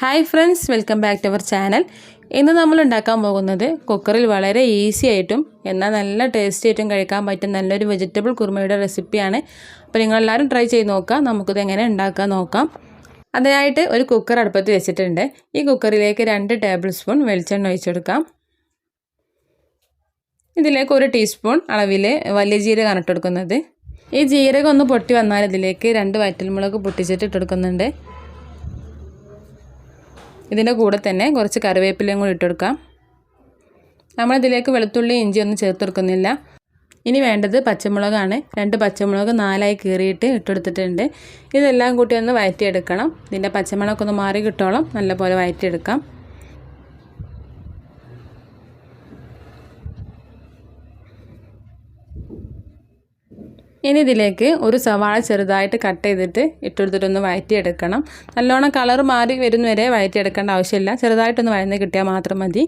Hi friends welcome back to our channel ഇന്ന് നമ്മൾ ഉണ്ടാക്കാൻ പോകുന്നത് കുക്കറിൽ വളരെ ഈസി ആയിട്ടും എന്നാൽ നല്ല ടേസ്റ്റി ആയിട്ടും കഴിക്കാൻ പറ്റും നല്ലൊരു വെജിറ്റബിൾ കുറുമയുടെ റെസിപ്പിയാണ് അപ്പോൾ നിങ്ങളെല്ലാവരും ട്രൈ ചെയ്ത് നോക്കാം നമുക്കിത് എങ്ങനെ ഉണ്ടാക്കാൻ നോക്കാം. അതിനായിട്ട് ഒരു കുക്കർ അടുപ്പത്ത് വെച്ചിട്ടുണ്ട്. ഈ കുക്കറിലേക്ക് രണ്ട് ടേബിൾ സ്പൂൺ വെളിച്ചെണ്ണ ഒഴിച്ചെടുക്കാം. ഇതിലേക്ക് ഒരു ടീസ്പൂൺ അളവിൽ വലിയ ജീരകം ഇട്ടെടുക്കുന്നത് ഈ ജീരകം ഒന്ന് പൊട്ടി വന്നാൽ ഇതിലേക്ക് രണ്ട് വറ്റൽമുളക് പൊട്ടിച്ചിട്ട് ഇട്ടെടുക്കുന്നുണ്ട് ഇതിന്റെ കൂടെ തന്നെ കുറച്ച് കറിവേപ്പിലയും കൂടി ഇട്ടെടുക്കാം. നമ്മളിതിലേക്ക് വെളുത്തുള്ളി ഇഞ്ചി ഒന്നും ചേർത്ത് കൊടുക്കുന്നില്ല. ഇനി വേണ്ടത് പച്ചമുളകാണ്. രണ്ട് പച്ചമുളക് നാലായി കീറിയിട്ട് ഇട്ടെടുത്തിട്ടുണ്ട്. ഇതെല്ലാം കൂട്ടി ഒന്ന് വഴറ്റിയെടുക്കണം ഇതിന്റെ പച്ചമുളകൊക്കെ ഒന്ന് മാറി കിട്ടോളം നല്ലപോലെ വഴറ്റിയെടുക്കാം ഇനി ഇതിലേക്ക് ഒരു സവാള ചെറുതായിട്ട് കട്ട് ചെയ്തിട്ട് ഇട്ടെടുത്തിട്ടൊന്ന് വഴറ്റിയെടുക്കണം നല്ലോണം കളർ മാറി വരുന്നവരെ വഴറ്റിയെടുക്കേണ്ട ആവശ്യമില്ല. ചെറുതായിട്ടൊന്ന് വഴന്ന് കിട്ടിയാൽ മാത്രം മതി.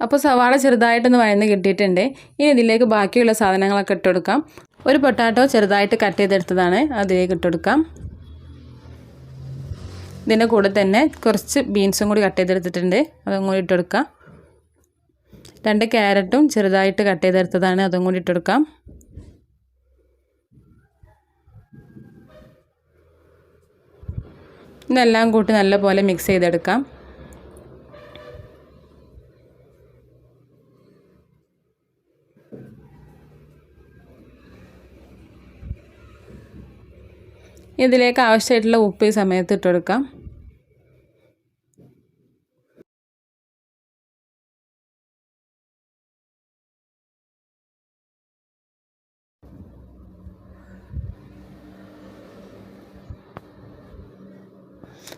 അപ്പോൾ സവാള ചെറുതായിട്ടൊന്ന് വഴന്ന് കിട്ടിയിട്ടുണ്ട്. ഇനി ഇതിലേക്ക് ബാക്കിയുള്ള സാധനങ്ങളൊക്കെ ഇട്ടുകൊടുക്കാം ഒരു പൊട്ടാറ്റോ ചെറുതായിട്ട് കട്ട് ചെയ്തെടുത്തതാണ്. അതിലേക്ക് ഇട്ടുകൊടുക്കാം ഇതിന്റെ കൂടെ തന്നെ കുറച്ച് ബീൻസും കൂടി കട്ട് ചെയ്തെടുത്തിട്ടുണ്ട്. അതും കൂടി ഇട്ടുകൊടുക്കാം രണ്ട് ക്യാരറ്റും ചെറുതായിട്ട് കട്ട് ചെയ്തെടുത്തതാണ്. അതും കൂടി ഇട്ടുകൊടുക്കാം ഇതെല്ലാം കൂട്ടി നല്ലപോലെ മിക്സ് ചെയ്തെടുക്കാം. ഇതിലേക്ക് ആവശ്യമായിട്ടുള്ള ഉപ്പ് ഈ സമയത്ത് ഇട്ട് കൊടുക്കാം.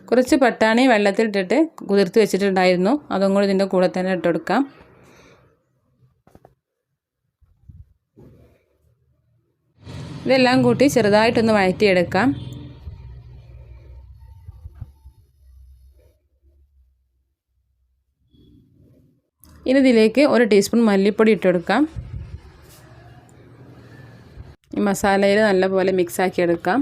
കുറച്ച് പട്ടാണി വെള്ളത്തിലിട്ടിട്ട് കുതിർത്ത് വെച്ചിട്ടുണ്ടായിരുന്നു. അതും കൂടി ഇതിന്റെ കൂടെ തന്നെ ഇട്ടെടുക്കാം ഇതെല്ലാം കൂട്ടി ചെറുതായിട്ടൊന്ന് വഴറ്റിയെടുക്കാം. ഇനി ഇതിലേക്ക് ഒരു ടീസ്പൂൺ മല്ലിപ്പൊടി ഇട്ടെടുക്കാം. ഈ മസാലയിൽ നല്ലപോലെ മിക്സാക്കി എടുക്കാം.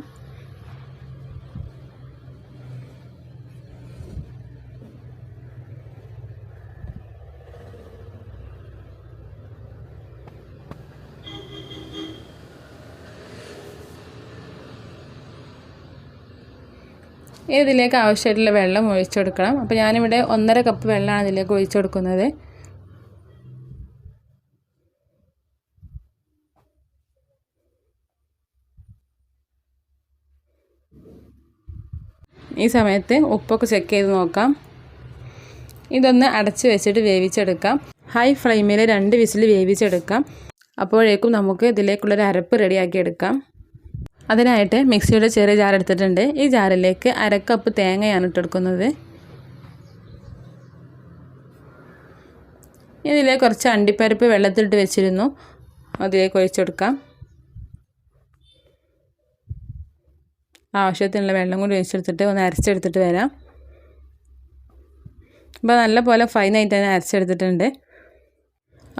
ഇതിലേക്ക് ആവശ്യമായിട്ടുള്ള വെള്ളം ഒഴിച്ചു കൊടുക്കണം അപ്പോൾ ഞാനിവിടെ ഒന്നര കപ്പ് വെള്ളമാണ് ഇതിലേക്ക് ഒഴിച്ചു കൊടുക്കുന്നത് ഈ സമയത്ത് ഉപ്പൊക്കെ ചെക്ക് ചെയ്ത് നോക്കാം. ഇതൊന്ന് അടച്ച് വെച്ചിട്ട് വേവിച്ചെടുക്കാം. ഹൈ ഫ്ലെയിമിൽ രണ്ട് വിസിൽ വേവിച്ചെടുക്കാം. അപ്പോഴേക്കും നമുക്ക് ഇതിലേക്കുള്ളൊരു അരപ്പ് റെഡിയാക്കി എടുക്കാം. അതിനായിട്ട് മിക്സിയുടെ ചെറിയ ജാർ എടുത്തിട്ടുണ്ട്. ഈ ജാറിലേക്ക് അരക്കപ്പ് തേങ്ങയാണ് ഇട്ടെടുക്കുന്നത്. ഇതിലേക്ക് കുറച്ച് അണ്ടിപ്പരിപ്പ് വെള്ളത്തിലിട്ട് വെച്ചിരുന്നു. അതിലേക്ക് ഒഴിച്ചെടുക്കാം. ആവശ്യത്തിനുള്ള വെള്ളം കൂടി ഒഴിച്ചെടുത്തിട്ട് ഒന്ന് അരച്ചെടുത്തിട്ട് വരാം. അപ്പോൾ നല്ലപോലെ ഫൈനായിട്ട് തന്നെ അരച്ചെടുത്തിട്ടുണ്ട്.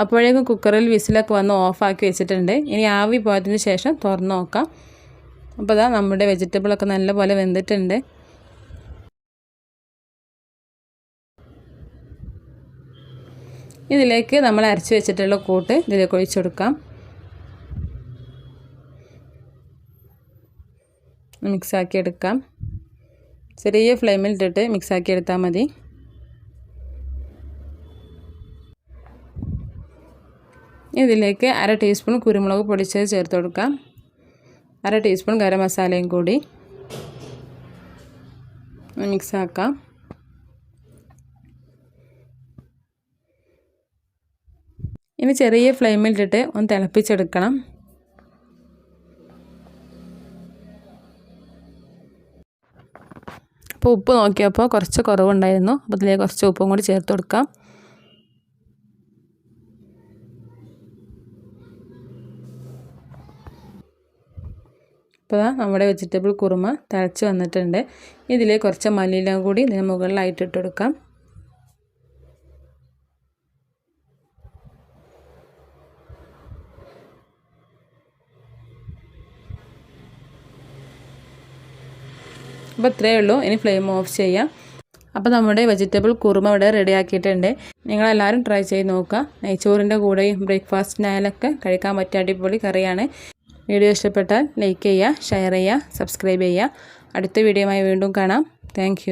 അപ്പോഴേക്കും കുക്കറിൽ വിസിലൊക്കെ വന്ന് ഓഫാക്കി വെച്ചിട്ടുണ്ട്. ഇനി ആവി പോയതിന് ശേഷം തുറന്ന് നോക്കാം. അപ്പോൾ അതാ നമ്മുടെ വെജിറ്റബിളൊക്കെ നല്ലപോലെ വെന്തിട്ടുണ്ട്. ഇതിലേക്ക് നമ്മൾ അരച്ച് വെച്ചിട്ടുള്ള കൂട്ട് ഇതിലേക്ക് ഒഴിച്ചു കൊടുക്കാം. മിക്സാക്കി എടുക്കാം. ചെറിയ ഫ്ലെയിമിൽ ഇട്ടിട്ട് മിക്സാക്കി എടുത്താൽ മതി. ഇതിലേക്ക് അര ടീസ്പൂൺ കുരുമുളക് പൊടിച്ചത് ചേർത്ത് കൊടുക്കാം. അര ടീസ്പൂൺ ഗരം മസാലയും കൂടി മിക്സ് ആക്കാം ഇനി ചെറിയ ഫ്ലെയിമിലിട്ടിട്ട് ഒന്ന് തിളപ്പിച്ചെടുക്കണം. അപ്പോൾ ഉപ്പ് നോക്കിയപ്പോൾ കുറച്ച് കുറവുണ്ടായിരുന്നു. അപ്പോൾ ഇതിലേക്ക് കുറച്ച് ഉപ്പും കൂടി ചേർത്ത് കൊടുക്കാം. ഇപ്പോൾ നമ്മുടെ വെജിറ്റബിൾ കുറുമ തിളച്ച് വന്നിട്ടുണ്ട്. ഇതിലേക്ക് കുറച്ച് മല്ലിയില കൂടി ഇതിന് മുകളിലായിട്ട് ഇട്ട് കൊടുക്കാം. അപ്പോൾ ഇത്രയേ ഉള്ളൂ. ഇനി ഫ്ലെയിം ഓഫ് ചെയ്യാം. അപ്പോൾ നമ്മുടെ വെജിറ്റബിൾ കുറുമ ഇവിടെ റെഡി ആക്കിയിട്ടുണ്ട്. നിങ്ങളെല്ലാവരും ട്രൈ ചെയ്ത് നോക്കുക. നെയ്ച്ചോറിന്റെ കൂടെയും ബ്രേക്ക്ഫാസ്റ്റിനായാലൊക്കെ കഴിക്കാൻ പറ്റിയ അടിപൊളി കറിയാണ്. വീഡിയോ ഇഷ്ടപ്പെട്ടാൽ ലൈക്ക് ചെയ്യുക ഷെയർ ചെയ്യുക സബ്സ്ക്രൈബ് ചെയ്യുക. അടുത്ത വീഡിയോയുമായി വീണ്ടും കാണാം. താങ്ക്